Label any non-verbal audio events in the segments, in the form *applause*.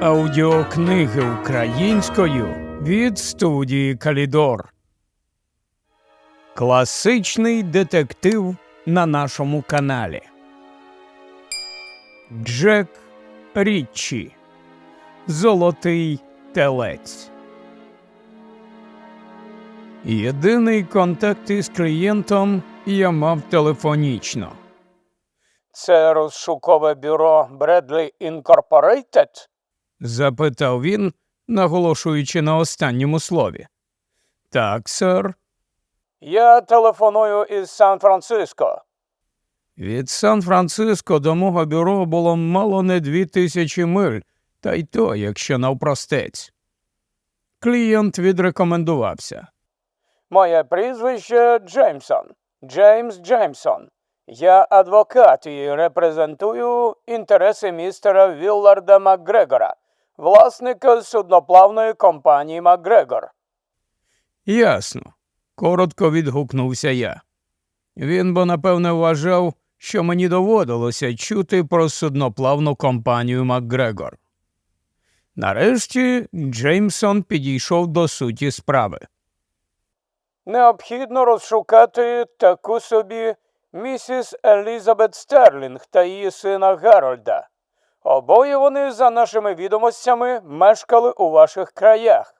Аудіокниги українською від студії Калідор. Класичний детектив на нашому каналі. Джек Річчі. Золотий телець. Єдиний контакт із клієнтом я мав телефонічно. Це розшукове бюро Бредлі Інкорпорейтед? Запитав він, наголошуючи на останньому слові. Так, сер. Я телефоную із Сан-Франциско. Від Сан-Франциско до мого бюро було мало не дві тисячі миль, та й то, якщо навпростець. Клієнт відрекомендувався. Моє прізвище Джеймсон. Джеймс Джеймсон. Я адвокат і репрезентую інтереси містера Вілларда Макгрегора, власника судноплавної компанії Макгрегор. Ясно. Коротко відгукнувся я. Він бо напевне вважав, що мені доводилося чути про судноплавну компанію Макгрегор. Нарешті Джеймсон підійшов до суті справи. Необхідно розшукати таку собі місіс Елізабет Стерлінг та її сина Герольда. Обоє вони, за нашими відомостями, мешкали у ваших краях.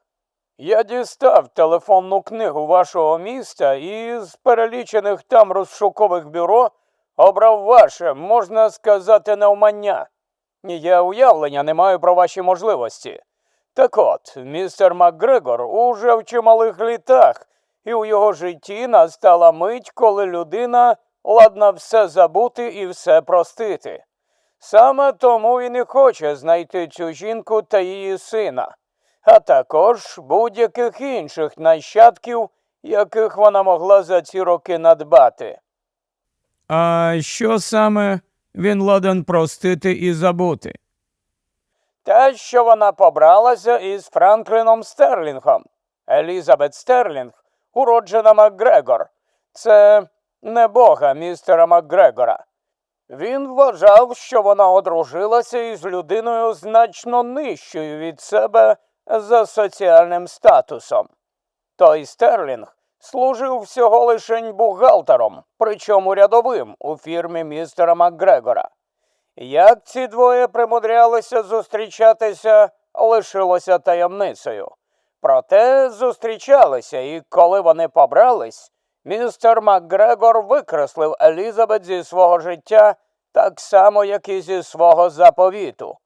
Я дістав телефонну книгу вашого міста і з перелічених там розшукових бюро обрав ваше, можна сказати, навмання. Я уявлення не маю про ваші можливості. Так от, містер Макгрегор уже в чималих літах, і у його житті настала мить, коли людина ладна все забути і все простити. Саме тому і не хоче знайти цю жінку та її сина, а також будь-яких інших нащадків, яких вона могла за ці роки надбати. А що саме він ладен простити і забути? Те, що вона побралася із Франкліном Стерлінгом. Елізабет Стерлінг, уроджена Макгрегор. Це не бога містера Макгрегора. Він вважав, що вона одружилася із людиною значно нижчою від себе за соціальним статусом. Той Стерлінг служив всього лишень бухгалтером, причому рядовим у фірмі містера Макгрегора. Як ці двоє примудрялися зустрічатися, лишилося таємницею. Проте зустрічалися, і коли вони побрались, містер Макгрегор викреслив Елізабет зі свого життя так само, як і зі свого заповіту.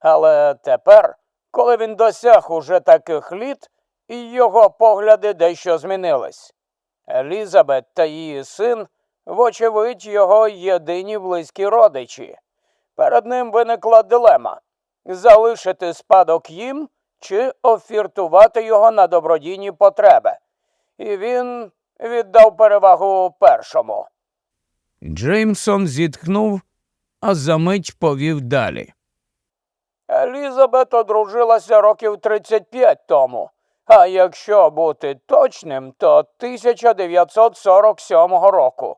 Але тепер, коли він досяг уже таких літ, і його погляди дещо змінились. Елізабет та її син, вочевидь, його єдині близькі родичі. Перед ним виникла дилема залишити спадок їм чи офіртувати його на добродійні потреби. І він віддав перевагу першому. Джеймсон зітхнув, а за мить повів далі. Елізабет одружилася років 35 тому, а якщо бути точним, то 1947 року.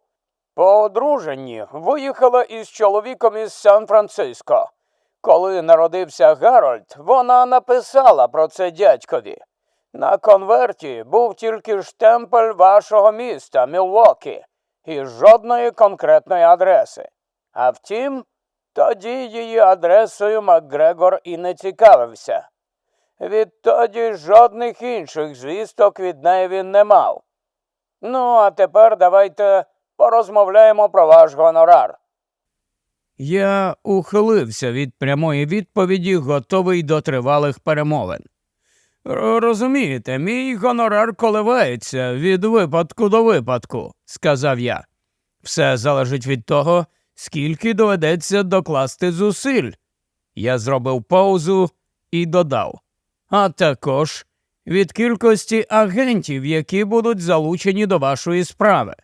По одруженні виїхала із чоловіком із Сан-Франциско. Коли народився Гарольд, вона написала про це дядькові. На конверті був тільки штемпель вашого міста, Мілвокі, і жодної конкретної адреси. А втім, тоді її адресою Макгрегор і не цікавився. Відтоді жодних інших звісток від неї він не мав. Ну, а тепер давайте порозмовляємо про ваш гонорар. Я ухилився від прямої відповіді, готовий до тривалих перемовин. «Р- Розумієте, мій гонорар коливається від випадку до випадку, сказав я. Все залежить від того, скільки доведеться докласти зусиль. Я зробив паузу і додав. А також від кількості агентів, які будуть залучені до вашої справи.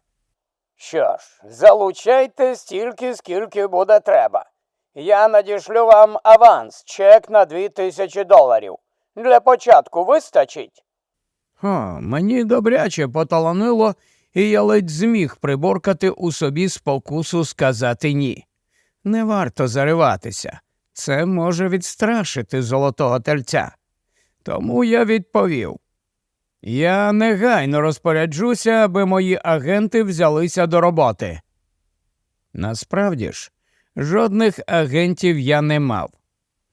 Що ж, залучайте стільки, скільки буде треба. Я надішлю вам аванс, чек на дві тисячі доларів. Для початку вистачить. Ха, мені добряче поталанило, і я ледь зміг приборкати у собі спокусу сказати ні. Не варто зариватися. Це може відстрашити золотого тельця. Тому я відповів. Я негайно розпоряджуся, аби мої агенти взялися до роботи. Насправді ж, жодних агентів я не мав.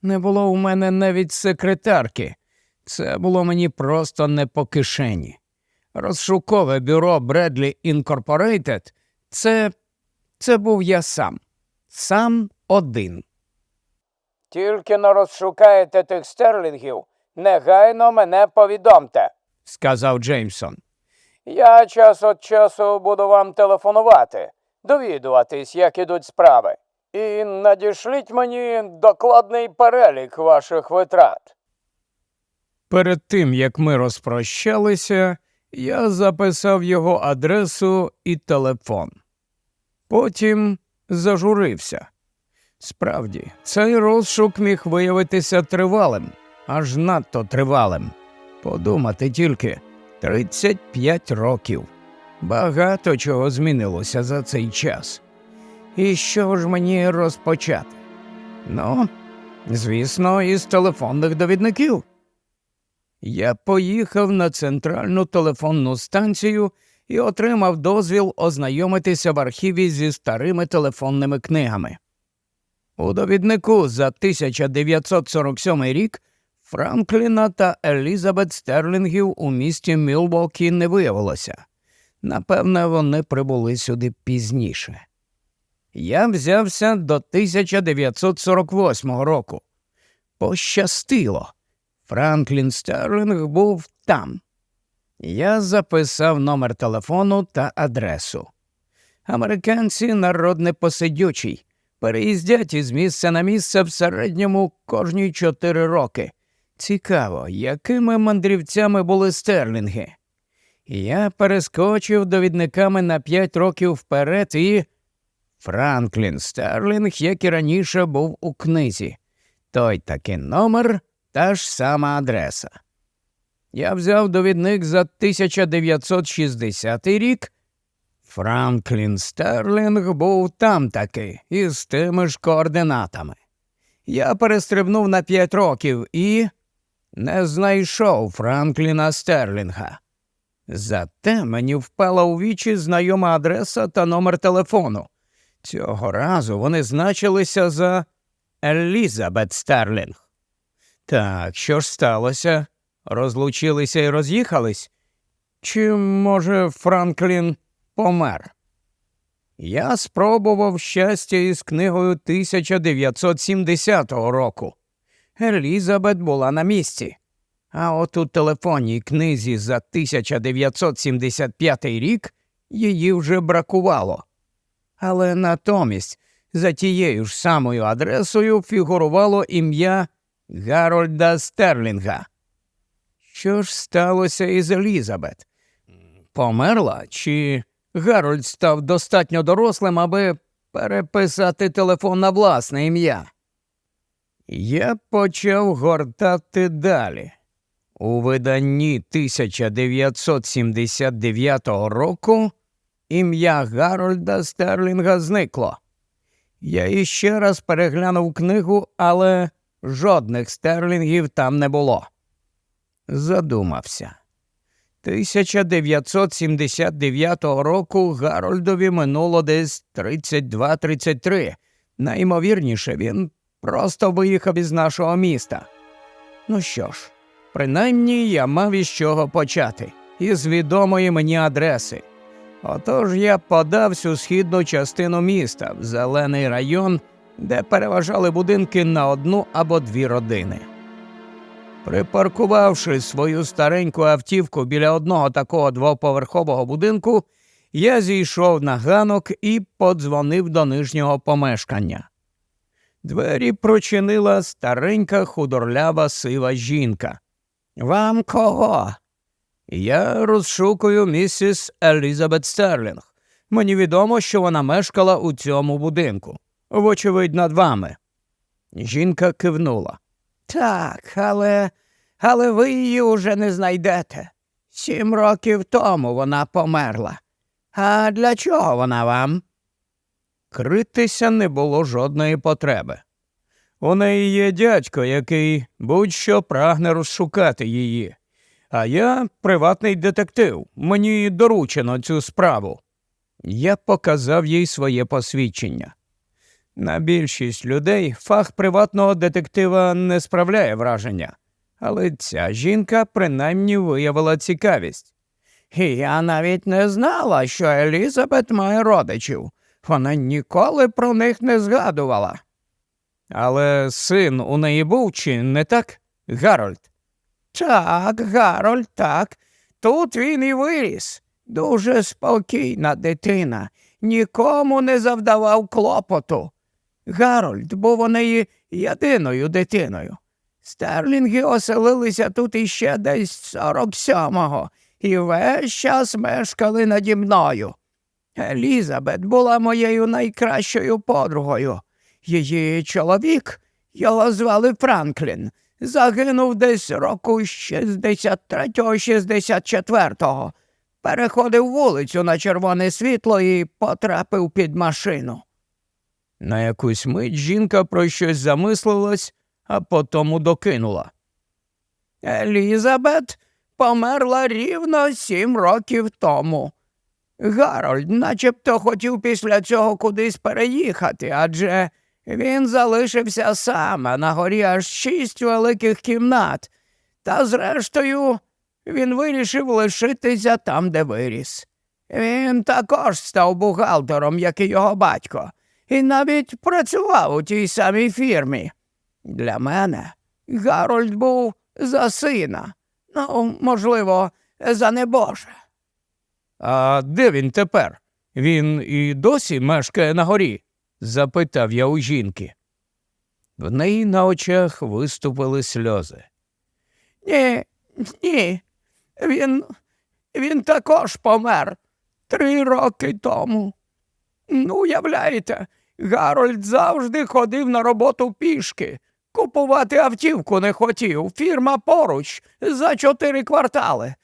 Не було у мене навіть секретарки. Це було мені просто не по кишені. Розшукове бюро Бредлі Інкорпорейтед це, це був я сам. Сам один. Тільки не розшукаєте тих стерлінгів, негайно мене повідомте. сказав Джеймсон. Я час від часу буду вам телефонувати, довідуватись, як ідуть справи. І надішліть мені докладний перелік ваших витрат. Перед тим як ми розпрощалися, я записав його адресу і телефон. Потім зажурився. Справді, цей розшук міг виявитися тривалим, аж надто тривалим. Подумати тільки 35 років. Багато чого змінилося за цей час. І що ж мені розпочати? Ну, звісно, із телефонних довідників. Я поїхав на центральну телефонну станцію і отримав дозвіл ознайомитися в архіві зі старими телефонними книгами. У довіднику за 1947 рік Франкліна та Елізабет Стерлінгів у місті Мілвокі не виявилося. Напевне, вони прибули сюди пізніше. Я взявся до 1948 року. Пощастило. Франклін Стерлінг був там. Я записав номер телефону та адресу. Американці народ непосидючий, переїздять із місця на місце в середньому кожні чотири роки. Цікаво, якими мандрівцями були стерлінги. Я перескочив довідниками на п'ять років вперед і. Франклін Стерлінг, як і раніше, був у книзі. Той таки номер та ж сама адреса. Я взяв довідник за 1960 рік. Франклін Стерлінг був там таки, із тими ж координатами. Я перестрибнув на п'ять років і не знайшов Франкліна Стерлінга. Зате мені впала у вічі знайома адреса та номер телефону. Цього разу вони значилися за Елізабет Стерлінг. Так, що ж сталося? Розлучилися і роз'їхались? Чи, може, Франклін помер? Я спробував щастя із книгою 1970 року. Елізабет була на місці. А от у телефонній книзі за 1975 рік її вже бракувало. Але натомість за тією ж самою адресою фігурувало ім'я Гарольда Стерлінга. Що ж сталося із Елізабет? Померла, чи Гарольд став достатньо дорослим, аби переписати телефон на власне ім'я? Я почав гортати далі. У виданні 1979 року ім'я Гарольда Стерлінга зникло. Я іще раз переглянув книгу, але жодних стерлінгів там не було. Задумався. 1979 року Гарольдові минуло десь 32-33. Найімовірніше, він просто виїхав із нашого міста. Ну що ж, принаймні я мав із чого почати, із відомої мені адреси. Отож я подався у східну частину міста, в зелений район, де переважали будинки на одну або дві родини. Припаркувавши свою стареньку автівку біля одного такого двоповерхового будинку, я зійшов на ганок і подзвонив до нижнього помешкання. Двері прочинила старенька худорлява сива жінка. Вам кого? Я розшукую місіс Елізабет Стерлінг. Мені відомо, що вона мешкала у цьому будинку. Вочевидь, над вами. Жінка кивнула. Так, але. але ви її уже не знайдете. Сім років тому вона померла. А для чого вона вам? Критися не було жодної потреби. У неї є дядько, який будь-що прагне розшукати її. А я приватний детектив. Мені доручено цю справу. Я показав їй своє посвідчення. На більшість людей фах приватного детектива не справляє враження, але ця жінка принаймні виявила цікавість. Я навіть не знала, що Елізабет має родичів. Вона ніколи про них не згадувала. Але син у неї був чи не так, Гарольд? Так, Гарольд, так. Тут він і виріс. Дуже спокійна дитина, нікому не завдавав клопоту. Гарольд був у неї єдиною дитиною. Стерлінги оселилися тут іще десь 47-го і весь час мешкали наді мною. Елізабет була моєю найкращою подругою. Її чоловік, його звали Франклін, загинув десь року 63-64-го. Переходив вулицю на червоне світло і потрапив під машину. На якусь мить жінка про щось замислилась, а потому докинула. Елізабет померла рівно сім років тому. Гарольд начебто хотів після цього кудись переїхати, адже він залишився сам, а на горі аж шість великих кімнат. Та зрештою він вирішив лишитися там, де виріс. Він також став бухгалтером, як і його батько, і навіть працював у тій самій фірмі. Для мене Гарольд був за сина, ну, можливо, за небоже. А де він тепер? Він і досі мешкає на горі? Запитав я у жінки. В неї на очах виступили сльози. Ні, ні. Він. він також помер три роки тому. Ну, уявляєте, Гарольд завжди ходив на роботу пішки. Купувати автівку не хотів, фірма поруч за чотири квартали.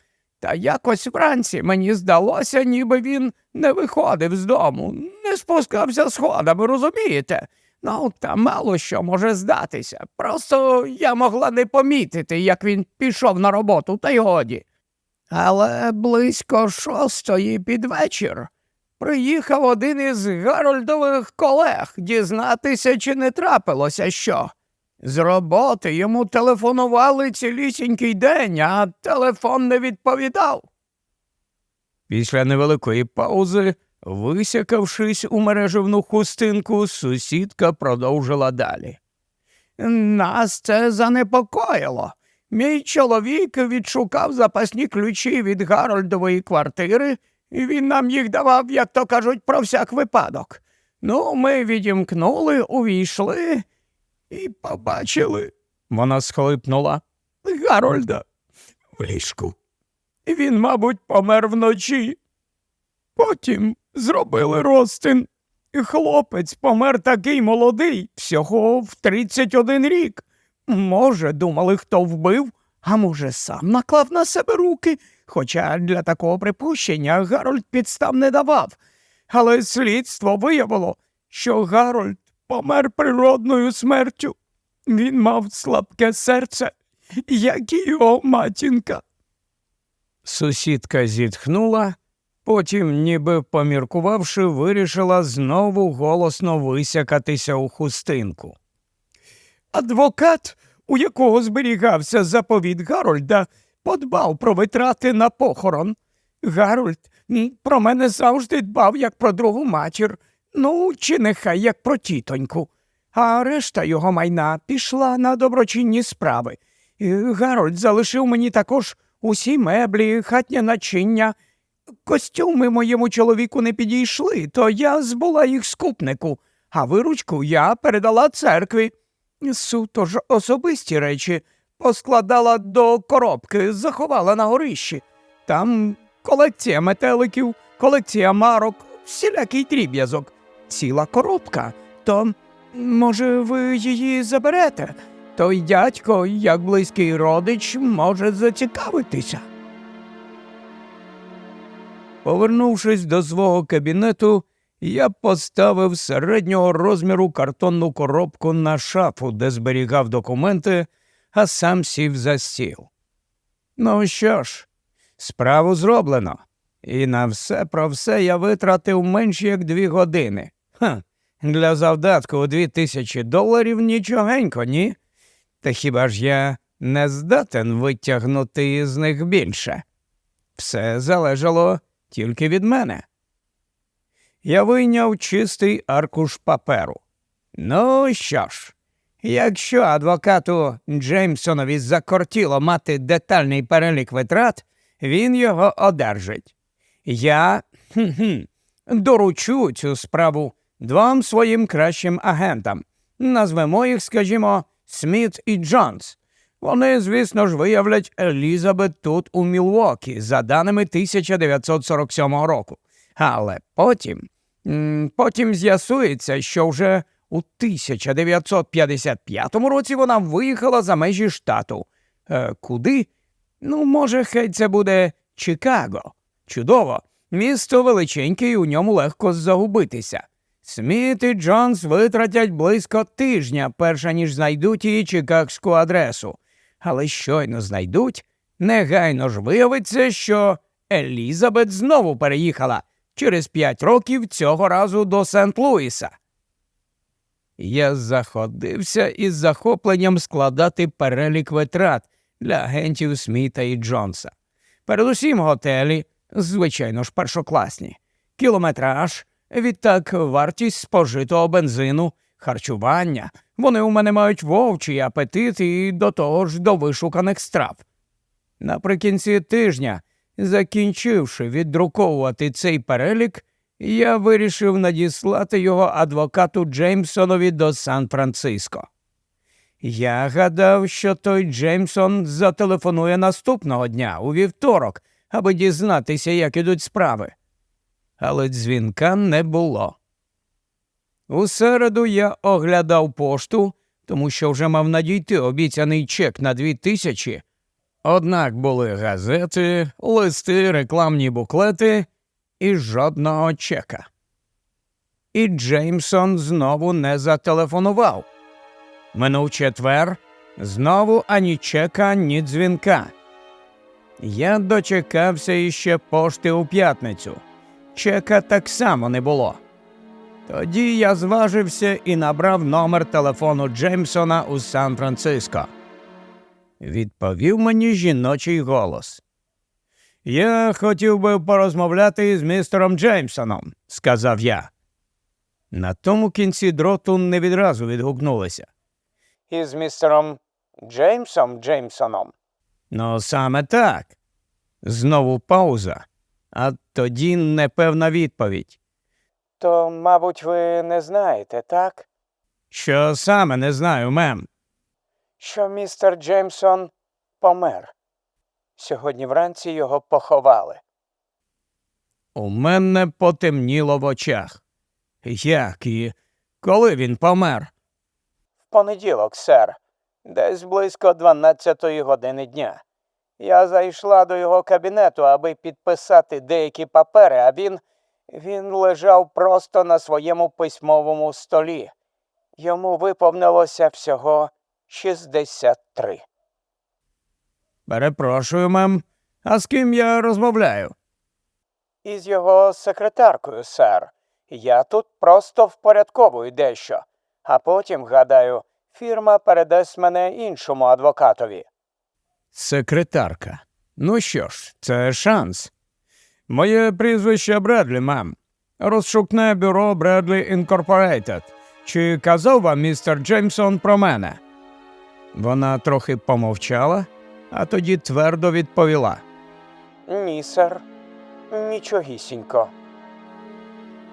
Та якось вранці мені здалося, ніби він не виходив з дому, не спускався сходами, розумієте? Ну, та мало що може здатися. Просто я могла не помітити, як він пішов на роботу, та й годі. Але близько шостої під вечір приїхав один із Гарольдових колег дізнатися, чи не трапилося що. З роботи йому телефонували цілісінький день, а телефон не відповідав. Після невеликої паузи, висякавшись у мережевну хустинку, сусідка продовжила далі. Нас це занепокоїло. Мій чоловік відшукав запасні ключі від Гарольдової квартири, і він нам їх давав, як то кажуть, про всяк випадок. Ну, ми відімкнули, увійшли і побачили. Вона схлипнула. Гарольда в ліжку. Він, мабуть, помер вночі. Потім зробили розтин. Хлопець помер такий молодий, всього в 31 рік. Може, думали, хто вбив, а може, сам наклав на себе руки. Хоча для такого припущення Гарольд підстав не давав. Але слідство виявило, що Гарольд помер природною смертю. Він мав слабке серце, як і його матінка. Сусідка зітхнула, потім, ніби поміркувавши, вирішила знову голосно висякатися у хустинку. Адвокат, у якого зберігався заповіт Гарольда, подбав про витрати на похорон. Гарольд про мене завжди дбав як про другу матір, ну, чи нехай як про тітоньку. А решта його майна пішла на доброчинні справи. Гарольд залишив мені також усі меблі, хатнє начиння. Костюми моєму чоловіку не підійшли, то я збула їх скупнику, а виручку я передала церкві. Суто ж особисті речі поскладала до коробки, заховала на горищі. Там колекція метеликів, колекція марок, всілякий дріб'язок. Ціла коробка. То, може, ви її заберете? Той дядько, як близький родич, може зацікавитися. Повернувшись до свого кабінету, я поставив середнього розміру картонну коробку на шафу, де зберігав документи, а сам сів за стіл. Ну що ж, справу зроблено. І на все про все я витратив менш як дві години. Ха, для завдатку у дві тисячі доларів нічогенько, ні? Та хіба ж я не здатен витягнути із них більше? Все залежало тільки від мене. Я вийняв чистий аркуш паперу. Ну що ж, якщо адвокату Джеймсонові закортіло мати детальний перелік витрат, він його одержить. Я хм-хм, доручу цю справу двом своїм кращим агентам. Назвемо їх, скажімо, Сміт і Джонс. Вони, звісно ж, виявлять Елізабет тут у Мілвокі за даними 1947 року. Але потім, потім з'ясується, що вже у 1955 році вона виїхала за межі штату. Е, куди? Ну, може, хай це буде Чикаго. Чудово. Місто величеньке і у ньому легко загубитися. Сміт і Джонс витратять близько тижня, перша ніж знайдуть її чикагську адресу. Але щойно знайдуть, негайно ж виявиться, що Елізабет знову переїхала через п'ять років цього разу до Сент-Луіса. Я заходився із захопленням складати перелік витрат для агентів Сміта і Джонса. Передусім готелі, звичайно ж, першокласні, кілометраж, відтак вартість спожитого бензину, харчування. Вони у мене мають вовчий апетит і до того ж до вишуканих страв. Наприкінці тижня, закінчивши віддруковувати цей перелік, я вирішив надіслати його адвокату Джеймсонові до Сан-Франциско. Я гадав, що той Джеймсон зателефонує наступного дня, у вівторок, аби дізнатися, як ідуть справи. Але дзвінка не було. У середу я оглядав пошту, тому що вже мав надійти обіцяний чек на дві тисячі. Однак були газети, листи, рекламні буклети і жодного чека. І Джеймсон знову не зателефонував. Минув четвер, знову ані чека, ні дзвінка. Я дочекався іще пошти у п'ятницю. Чека так само не було. Тоді я зважився і набрав номер телефону Джеймсона у Сан-Франциско. Відповів мені жіночий голос. Я хотів би порозмовляти з містером Джеймсоном, сказав я. На тому кінці дроту не відразу відгукнулися. Із містером Джеймсом Джеймсоном. Ну, саме так. Знову пауза, а тоді непевна відповідь. То, мабуть, ви не знаєте, так? Що саме не знаю, мем. Що містер Джеймсон помер. Сьогодні вранці його поховали. У мене потемніло в очах. Як і коли він помер? В понеділок, сер, десь близько 12 години дня. Я зайшла до його кабінету, аби підписати деякі папери, а він. він лежав просто на своєму письмовому столі. Йому виповнилося всього 63. Перепрошую, мем. А з ким я розмовляю? Із його секретаркою, сер. Я тут просто впорядковую дещо, а потім, гадаю, фірма передасть мене іншому адвокатові. Секретарка. Ну що ж, це шанс. Моє прізвище Бредлі, мем. Розшукне бюро Бредлі Інкорпорейтед. Чи казав вам містер Джеймсон про мене? Вона трохи помовчала, а тоді твердо відповіла. Ні, сер, нічогісінько.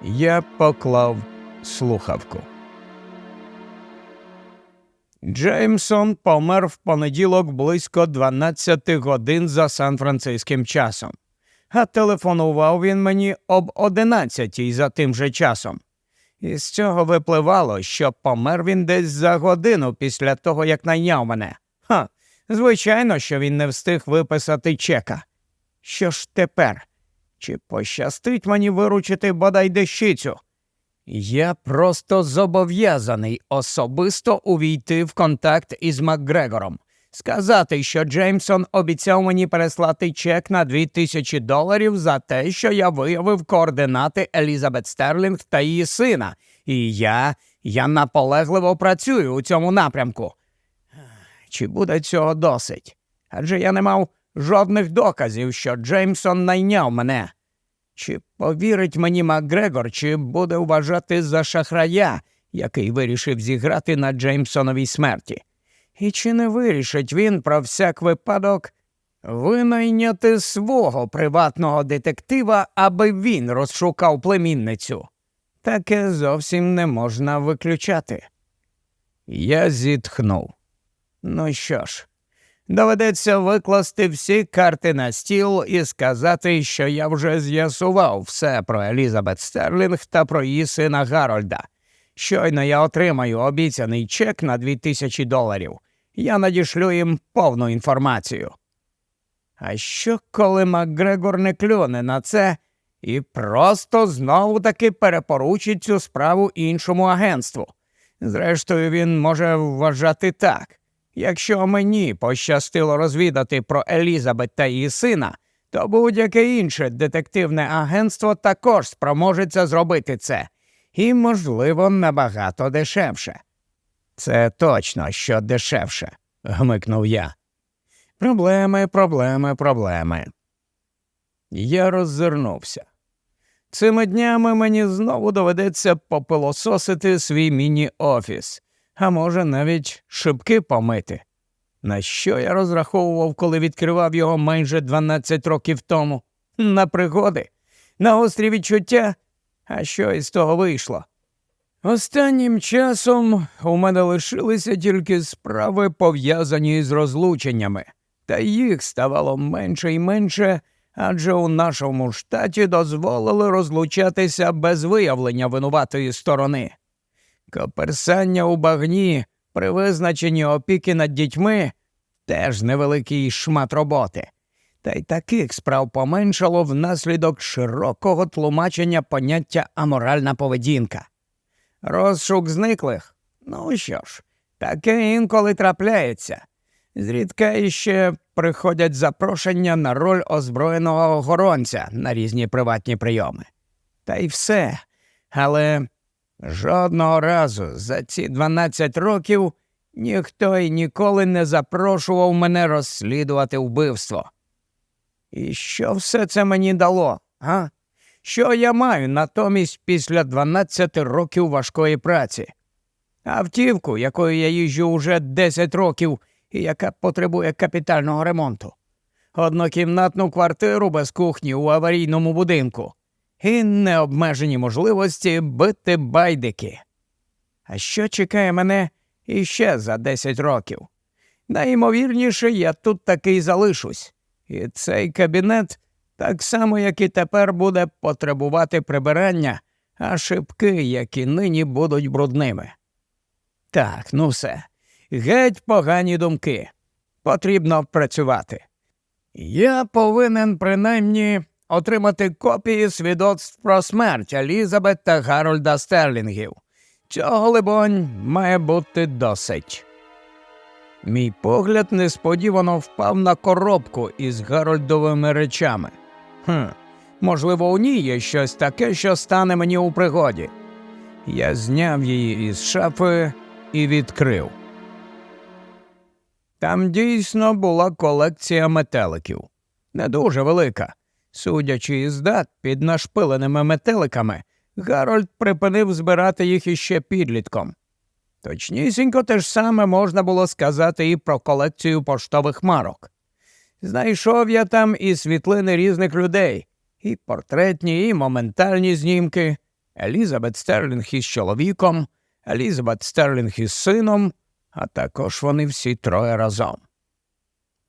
Я поклав слухавку. Джеймсон помер в понеділок близько 12 годин за Сан-Франциським часом, а телефонував він мені об 11 за тим же часом. І з цього випливало, що помер він десь за годину після того, як найняв мене. Ха, звичайно, що він не встиг виписати чека. Що ж тепер? Чи пощастить мені виручити бодай дещицю? Я просто зобов'язаний особисто увійти в контакт із Макгрегором, сказати, що Джеймсон обіцяв мені переслати чек на дві тисячі доларів за те, що я виявив координати Елізабет Стерлінг та її сина, і я, я наполегливо працюю у цьому напрямку. Чи буде цього досить? Адже я не мав жодних доказів, що Джеймсон найняв мене. Чи повірить мені Макгрегор, чи буде вважати за шахрая, який вирішив зіграти на Джеймсоновій смерті? І чи не вирішить він про всяк випадок винайняти свого приватного детектива, аби він розшукав племінницю? Таке зовсім не можна виключати. Я зітхнув. Ну що ж, доведеться викласти всі карти на стіл і сказати, що я вже з'ясував все про Елізабет Стерлінг та про її сина Гарольда. Щойно я отримаю обіцяний чек на дві тисячі доларів. Я надішлю їм повну інформацію. А що, коли Макгрегор не клюне на це і просто знову таки перепоручить цю справу іншому агентству? Зрештою, він може вважати так. Якщо мені пощастило розвідати про Елізабет та її сина, то будь-яке інше детективне агентство також спроможеться зробити це, і, можливо, набагато дешевше. Це точно що дешевше, *laughs* гмикнув я. Проблеми, проблеми, проблеми. Я роззирнувся. Цими днями мені знову доведеться попилососити свій міні-офіс, а може навіть шибки помити. На що я розраховував, коли відкривав його майже 12 років тому? На пригоди, на гострі відчуття. А що із того вийшло? Останнім часом у мене лишилися тільки справи, пов'язані з розлученнями, та їх ставало менше і менше, адже у нашому штаті дозволили розлучатися без виявлення винуватої сторони. Коперсання у багні при визначенні опіки над дітьми теж невеликий шмат роботи. Та й таких справ поменшало внаслідок широкого тлумачення поняття аморальна поведінка. Розшук зниклих? Ну що ж, таке інколи трапляється. Зрідка іще приходять запрошення на роль озброєного охоронця на різні приватні прийоми. Та й все. Але жодного разу за ці 12 років ніхто й ніколи не запрошував мене розслідувати вбивство. І що все це мені дало, а? Що я маю натомість після 12 років важкої праці? Автівку, якою я їжджу уже 10 років і яка потребує капітального ремонту, однокімнатну квартиру без кухні у аварійному будинку і необмежені можливості бити байдики. А що чекає мене іще за 10 років? Найімовірніше, я тут таки залишусь, і цей кабінет так само, як і тепер буде потребувати прибирання, а шибки, які нині будуть брудними. Так, ну все. Геть погані думки. Потрібно працювати. Я повинен принаймні отримати копії свідоцтв про смерть Елізабет та Гарольда Стерлінгів. Цього, либонь, має бути досить. Мій погляд несподівано впав на коробку із Гарольдовими речами. Хм, можливо, у ній є щось таке, що стане мені у пригоді. Я зняв її із шафи і відкрив. Там дійсно була колекція метеликів. Не дуже велика. Судячи із дат під нашпиленими метеликами, Гарольд припинив збирати їх іще підлітком. Точнісінько те ж саме можна було сказати і про колекцію поштових марок. Знайшов я там і світлини різних людей, і портретні, і моментальні знімки, Елізабет Стерлінг із чоловіком, Елізабет Стерлінг із сином, а також вони всі троє разом.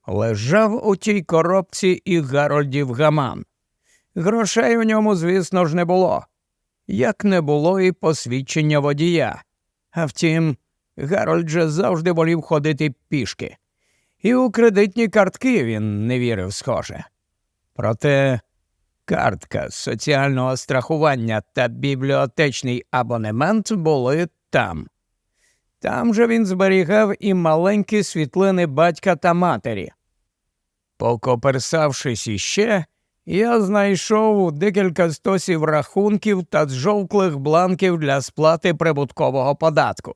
Лежав у тій коробці і Гарольдів гаман. Грошей у ньому, звісно ж, не було, як не було і посвідчення водія. А втім, Гарольд же завжди волів ходити пішки. І у кредитні картки він не вірив, схоже. Проте Картка соціального страхування та бібліотечний абонемент були там. Там же він зберігав і маленькі світлини батька та матері. Покоперсавшись іще, я знайшов декілька стосів рахунків та зжовклих бланків для сплати прибуткового податку,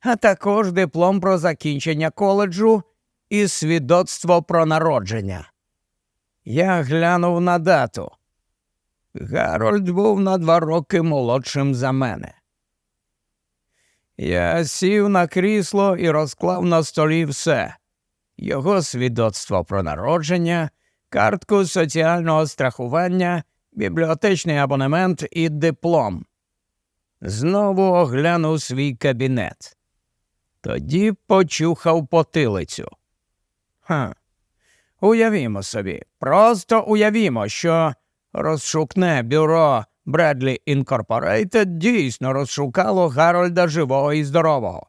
а також диплом про закінчення коледжу і свідоцтво про народження. Я глянув на дату. Гарольд був на два роки молодшим за мене. Я сів на крісло і розклав на столі все його свідоцтво про народження, картку соціального страхування, бібліотечний абонемент і диплом. Знову оглянув свій кабінет. Тоді почухав потилицю. Ха. Уявімо собі, просто уявімо, що розшукне бюро Бредлі Інкорпорейтед дійсно розшукало Гарольда живого і здорового.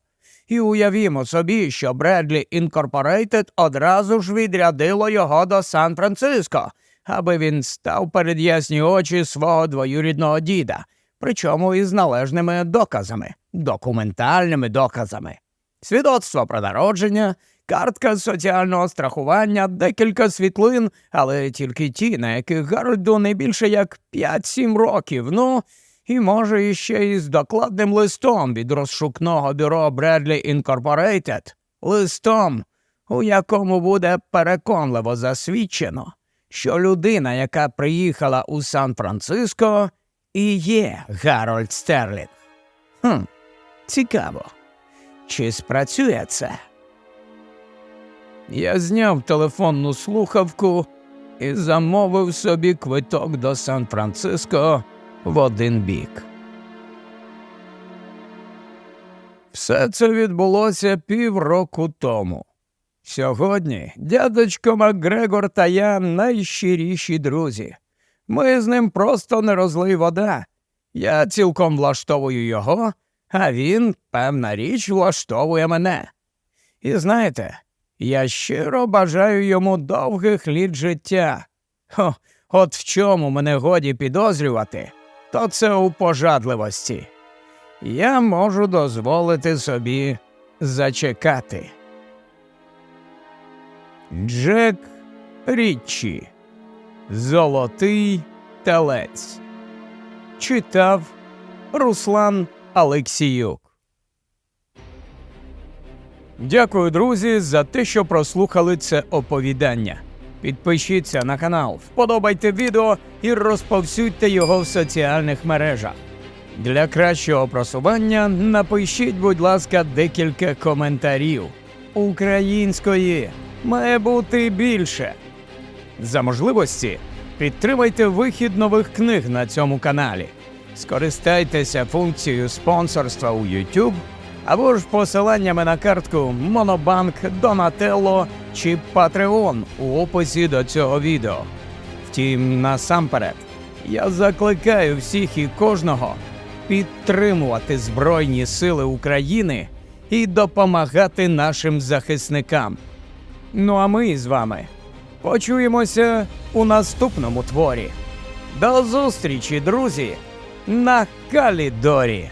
І уявімо собі, що Бредлі Інкорпорейтед одразу ж відрядило його до Сан-Франциско, аби він став перед ясні очі свого двоюрідного діда, причому із належними доказами, документальними доказами. Свідоцтво про народження, картка соціального страхування, декілька світлин, але тільки ті, на яких Гарольду не більше як 5-7 років. Ну, і може іще із докладним листом від розшукного бюро Бредлі Інкорпорейтед, листом, у якому буде переконливо засвідчено, що людина, яка приїхала у Сан-Франциско, і є Гарольд Стерлінг. Хм, цікаво. Чи спрацює це? Я зняв телефонну слухавку і замовив собі квиток до Сан-Франциско в один бік. Все це відбулося півроку тому. Сьогодні дядечко Макгрегор та я найщиріші друзі. Ми з ним просто не розлий вода. Я цілком влаштовую його, а він, певна річ, влаштовує мене. І знаєте, я щиро бажаю йому довгих літ життя. Хо, от в чому мене годі підозрювати, то це у пожадливості. Я можу дозволити собі зачекати. Джек Річчі Золотий телець. Читав Руслан Алексіюк. Дякую, друзі, за те, що прослухали це оповідання. Підпишіться на канал, вподобайте відео і розповсюдьте його в соціальних мережах. Для кращого просування напишіть, будь ласка, декілька коментарів. Української має бути більше. За можливості підтримайте вихід нових книг на цьому каналі. Скористайтеся функцією спонсорства у YouTube або ж посиланнями на картку Monobank, Donatello чи Patreon у описі до цього відео. Втім, насамперед, я закликаю всіх і кожного підтримувати Збройні Сили України і допомагати нашим захисникам. Ну а ми з вами почуємося у наступному творі. До зустрічі, друзі, на Калідорі!